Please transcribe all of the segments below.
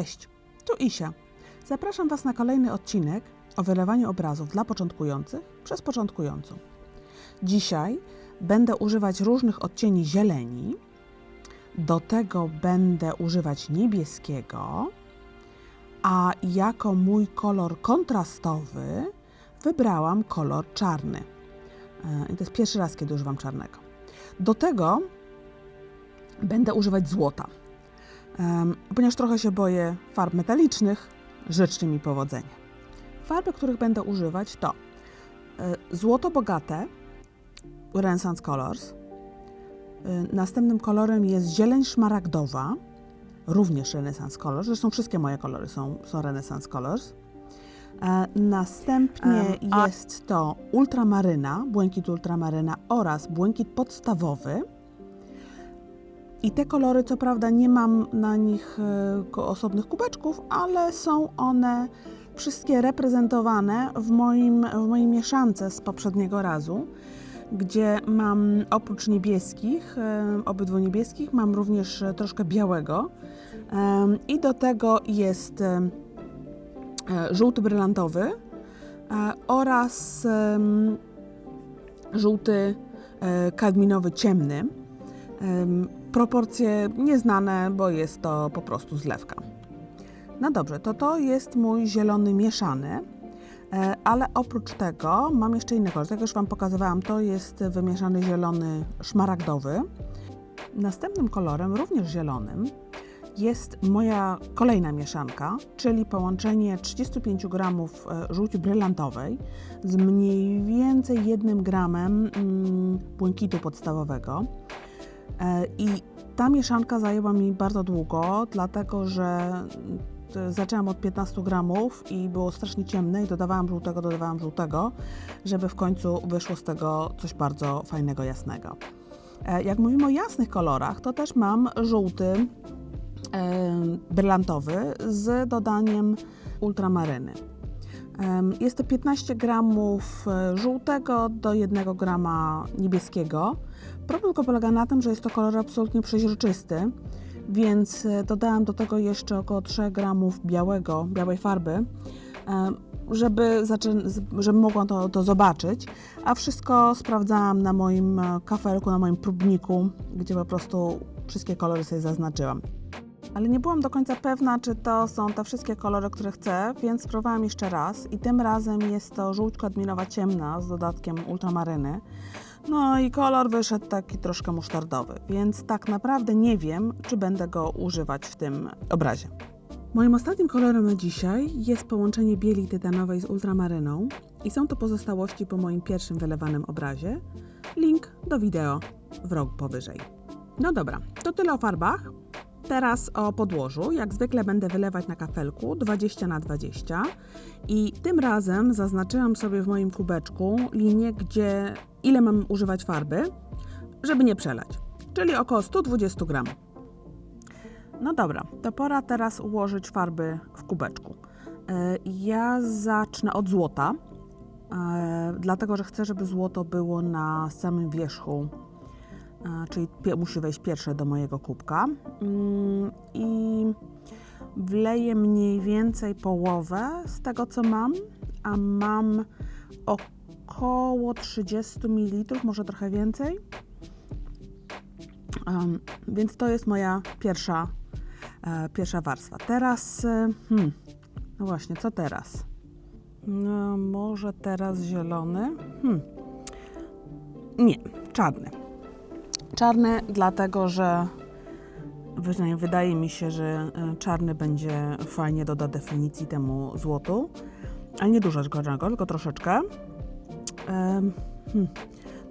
Cześć, tu Isia. Zapraszam Was na kolejny odcinek o wylewaniu obrazów dla początkujących przez początkującą. Dzisiaj będę używać różnych odcieni zieleni. Do tego będę używać niebieskiego, a jako mój kolor kontrastowy wybrałam kolor czarny. E, I to jest pierwszy raz, kiedy używam czarnego. Do tego będę używać złota. Ponieważ trochę się boję farb metalicznych, życzcie mi powodzenia. Farby, których będę używać to e, złoto bogate, Renaissance Colors. E, Następnym kolorem jest zieleń szmaragdowa, również Renaissance Colors. Zresztą wszystkie moje kolory są, są Renaissance Colors. E, Następnie jest to ultramaryna, błękit ultramaryna oraz błękit podstawowy. I te kolory, co prawda, nie mam na nich e, osobnych kubeczków, ale są one wszystkie reprezentowane w, moim, w mojej mieszance z poprzedniego razu, gdzie mam oprócz niebieskich, e, obydwu niebieskich, mam również e, troszkę białego. I do tego jest żółty brylantowy oraz żółty kadminowy ciemny. Proporcje nieznane, bo jest to po prostu zlewka. No dobrze, to to jest mój zielony mieszany, e, ale oprócz tego mam jeszcze inny kolor. Jak już Wam pokazywałam, to jest wymieszany zielony szmaragdowy. Następnym kolorem, również zielonym, jest moja kolejna mieszanka, czyli połączenie 35 gramów e, żółci brylantowej z mniej więcej 1 gramem mm, błękitu podstawowego. E, I ta mieszanka zajęła mi bardzo długo, dlatego że mm, zaczęłam od 15 gramów i było strasznie ciemne i dodawałam żółtego, dodawałam żółtego, żeby w końcu wyszło z tego coś bardzo fajnego, jasnego. E, Jak mówimy o jasnych kolorach, to też mam żółty e, brylantowy z dodaniem ultramaryny. Jest to 15 gramów e, żółtego do 1 grama niebieskiego. Problem tylko polega na tym, że jest to kolor absolutnie przeźroczysty, więc e, dodałam do tego jeszcze około 3 gramów białego, białej farby, żeby, żeby mogłam to, to zobaczyć, a wszystko sprawdzałam na moim e, kafelku, na moim próbniku, gdzie po prostu wszystkie kolory sobie zaznaczyłam. Ale nie byłam do końca pewna, czy to są te wszystkie kolory, które chcę, więc spróbowałam jeszcze raz i tym razem jest to żółć kadminowa ciemna z dodatkiem ultramaryny. No i kolor wyszedł taki troszkę musztardowy, więc tak naprawdę nie wiem, czy będę go używać w tym obrazie. Moim ostatnim kolorem na dzisiaj jest połączenie bieli tytanowej z ultramaryną i są to pozostałości po moim pierwszym wylewanym obrazie. Link do wideo w rogu powyżej. No dobra, to tyle o farbach. Teraz o podłożu. Jak zwykle będę wylewać na kafelku 20 na 20 i tym razem zaznaczyłam sobie w moim kubeczku linię, gdzie ile mam używać farby, żeby nie przelać, czyli około 120 gram. No dobra, to pora teraz ułożyć farby w kubeczku. E, Ja zacznę od złota, e, dlatego że chcę, żeby złoto było na samym wierzchu czyli musi wejść pierwsze do mojego kubka. Mm, I wleję mniej więcej połowę z tego, co mam, a mam około 30 ml, może trochę więcej. Więc to jest moja pierwsza, e, pierwsza warstwa. Teraz, e, hmm, no właśnie, co teraz? No, może teraz zielony? Hmm. Nie, czarny. Czarny, dlatego że wydaje mi się, że e, czarny będzie fajnie doda definicji temu złotu, ale nie dużo czarnego, tylko troszeczkę. Hmm.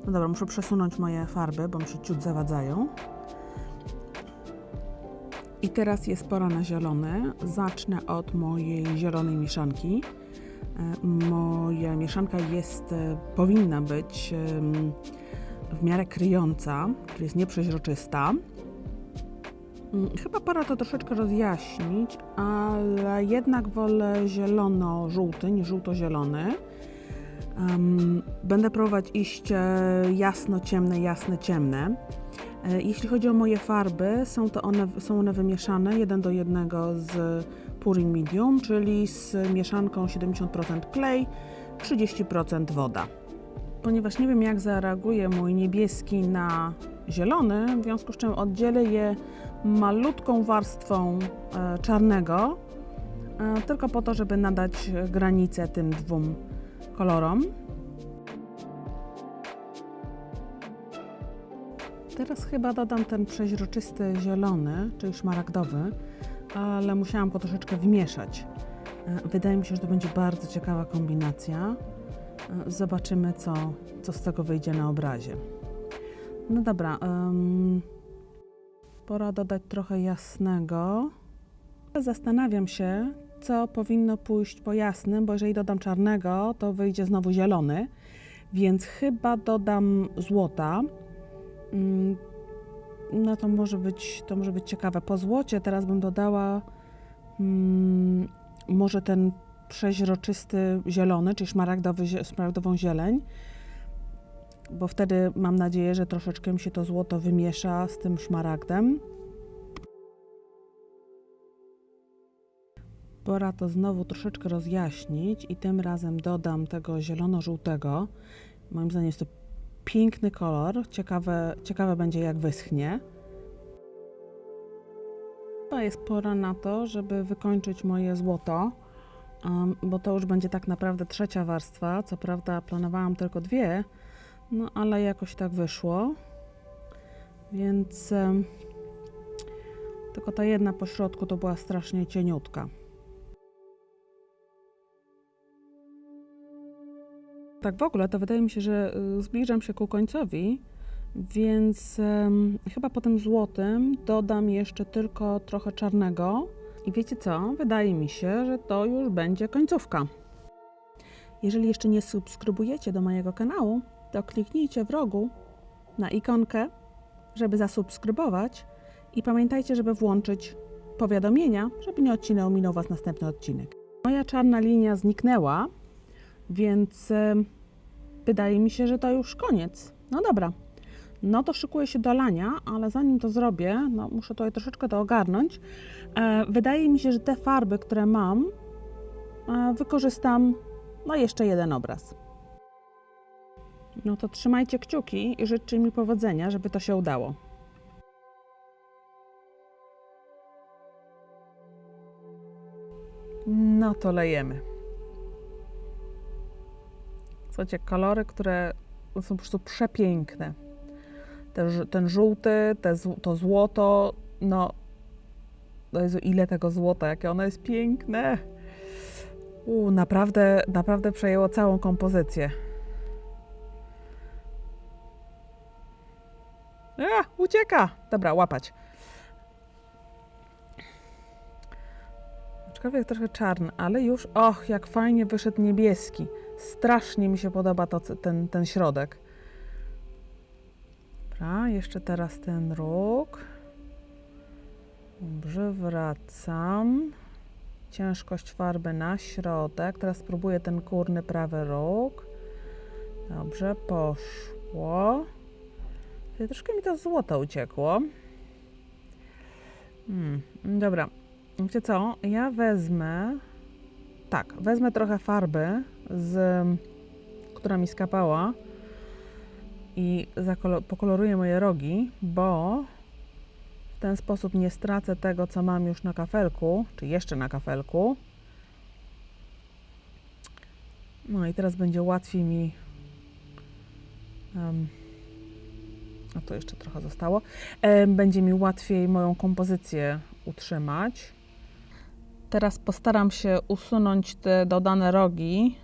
No dobra, muszę przesunąć moje farby, bo mi się ciut zawadzają. I teraz jest pora na zielony. Zacznę od mojej zielonej mieszanki. E, Moja mieszanka jest, e, powinna być w miarę kryjąca, czyli jest nieprzeźroczysta. Mm, Chyba pora to troszeczkę rozjaśnić, ale jednak wolę zielono-żółty niż żółto-zielony. Będę próbować iść e, jasno-ciemne, jasne-ciemne. E, Jeśli chodzi o moje farby, są, to one, są one wymieszane 1 do 1 z Purim Medium, czyli z mieszanką 70% klej, 30% woda. Ponieważ nie wiem jak zareaguje mój niebieski na zielony, w związku z czym oddzielę je malutką warstwą e, czarnego, e, tylko po to, żeby nadać granicę tym dwóm kolorom. Teraz chyba dodam ten przeźroczysty zielony, czyli szmaragdowy, ale musiałam go troszeczkę wmieszać. E, Wydaje mi się, że to będzie bardzo ciekawa kombinacja. Zobaczymy, co, co z tego wyjdzie na obrazie. No dobra, em, pora dodać trochę jasnego. Zastanawiam się, co powinno pójść po jasnym, bo jeżeli dodam czarnego, to wyjdzie znowu zielony, więc chyba dodam złota. Mm, No to może być, to może być ciekawe. Po złocie teraz bym dodała mm, może ten przeźroczysty zielony, czyli szmaragdowy, szmaragdową zieleń, bo wtedy mam nadzieję, że troszeczkę mi się to złoto wymiesza z tym szmaragdem. Pora to znowu troszeczkę rozjaśnić i tym razem dodam tego zielono-żółtego. Moim zdaniem jest to piękny kolor. Ciekawe, ciekawe będzie jak wyschnie. Chyba jest pora na to, żeby wykończyć moje złoto, bo to już będzie tak naprawdę trzecia warstwa. Co prawda planowałam tylko dwie, no ale jakoś tak wyszło. Więc tylko ta jedna po środku to była strasznie cieniutka. Tak w ogóle, to wydaje mi się, że y, zbliżam się ku końcowi, więc chyba po tym złotym dodam jeszcze tylko trochę czarnego. I wiecie co? Wydaje mi się, że to już będzie końcówka. Jeżeli jeszcze nie subskrybujecie do mojego kanału, to kliknijcie w rogu na ikonkę, żeby zasubskrybować i pamiętajcie, żeby włączyć powiadomienia, żeby nie odcinał minął Was następny odcinek. Moja czarna linia zniknęła, więc wydaje mi się, że to już koniec. No dobra, no to szykuję się do lania, ale zanim to zrobię, no muszę tutaj troszeczkę to ogarnąć. E, wydaje mi się, że te farby, które mam, e, wykorzystam na jeszcze jeden obraz. No to trzymajcie kciuki i życzcie mi powodzenia, żeby to się udało. No to lejemy. Słuchajcie, kolory, które są po prostu przepiękne. Ten, ż- ten żółty, te, to złoto, no, no Jezu, ile tego złota, jakie ono jest piękne. U, naprawdę, naprawdę przejęło całą kompozycję. A, ucieka! Dobra, łapać. Aczkolwiek trochę czarny, ale już, och, jak fajnie wyszedł niebieski. Strasznie mi się podoba to, ten, ten środek. Dobra, jeszcze teraz ten róg. Dobrze, wracam. Ciężkość farby na środek. Teraz spróbuję ten górny prawy róg. Dobrze, poszło. Tutaj Troszkę mi to złoto uciekło. Hmm, dobra. Wiecie co? Ja wezmę. Tak, wezmę trochę farby, z, która mi skapała i pokoloruję moje rogi, bo w ten sposób nie stracę tego, co mam już na kafelku, czy jeszcze na kafelku. No i teraz będzie łatwiej mi. em, a to jeszcze trochę zostało. Em, będzie mi łatwiej moją kompozycję utrzymać. Teraz postaram się usunąć te dodane rogi,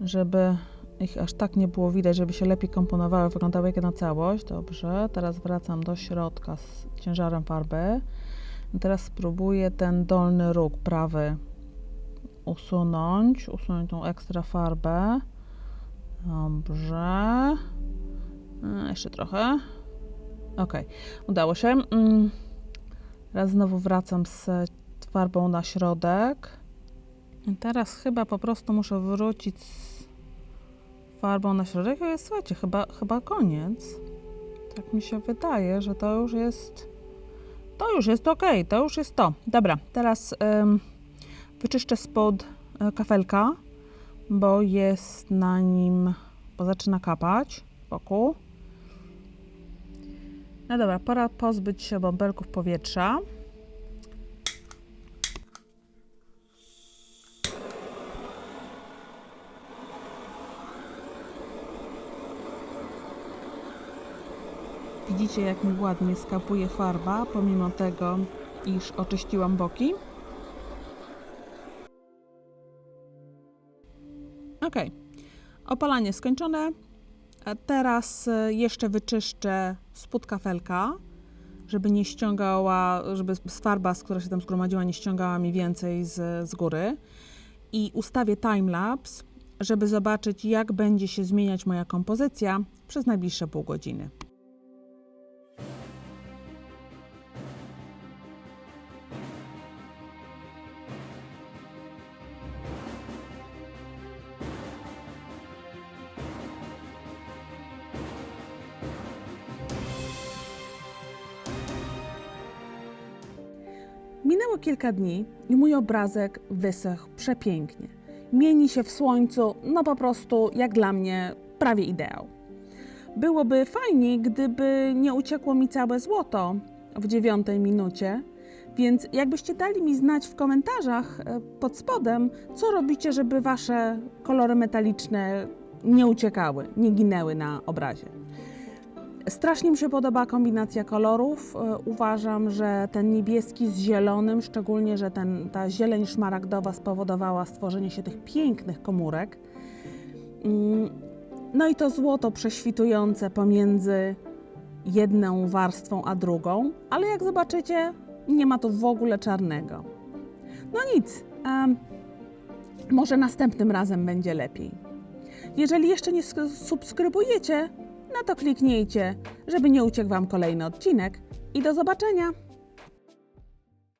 żeby ich aż tak nie było widać, żeby się lepiej komponowały, wyglądały jak jedna całość. Dobrze, teraz wracam do środka z ciężarem farby. Teraz spróbuję ten dolny róg prawy usunąć, usunąć tą ekstra farbę. Dobrze. E, Jeszcze trochę. Ok, udało się. Mm. Teraz znowu wracam z farbą na środek. Teraz chyba po prostu muszę wrócić farbą na środek. Ale słuchajcie, chyba, chyba koniec. Tak mi się wydaje, że to już jest. To już jest ok, to już jest to. Dobra, teraz em, wyczyszczę spod e, kafelka, bo jest na nim, bo zaczyna kapać wokół. No dobra, pora pozbyć się bąbelków powietrza. Widzicie, jak mi ładnie skapuje farba, pomimo tego, iż oczyściłam boki. Ok, opalanie skończone. Teraz e, jeszcze wyczyszczę spód kafelka, żeby nie ściągała, żeby farba, z która się tam zgromadziła, nie ściągała mi więcej z, z góry. I ustawię timelapse, żeby zobaczyć, jak będzie się zmieniać moja kompozycja przez najbliższe pół godziny. Minęło kilka dni i mój obrazek wysechł przepięknie. Mieni się w słońcu, no po prostu jak dla mnie prawie ideał. Byłoby fajniej, gdyby nie uciekło mi całe złoto w dziewiątej minucie, więc jakbyście dali mi znać w komentarzach e, pod spodem, co robicie, żeby wasze kolory metaliczne nie uciekały, nie ginęły na obrazie. Strasznie mi się podoba kombinacja kolorów. E, Uważam, że ten niebieski z zielonym, szczególnie, że ten, ta zieleń szmaragdowa spowodowała stworzenie się tych pięknych komórek. Mm, No i to złoto prześwitujące pomiędzy jedną warstwą a drugą, ale jak zobaczycie, nie ma tu w ogóle czarnego. No nic, em, może następnym razem będzie lepiej. Jeżeli jeszcze nie sk- subskrybujecie, no to kliknijcie, żeby nie uciekł Wam kolejny odcinek i do zobaczenia!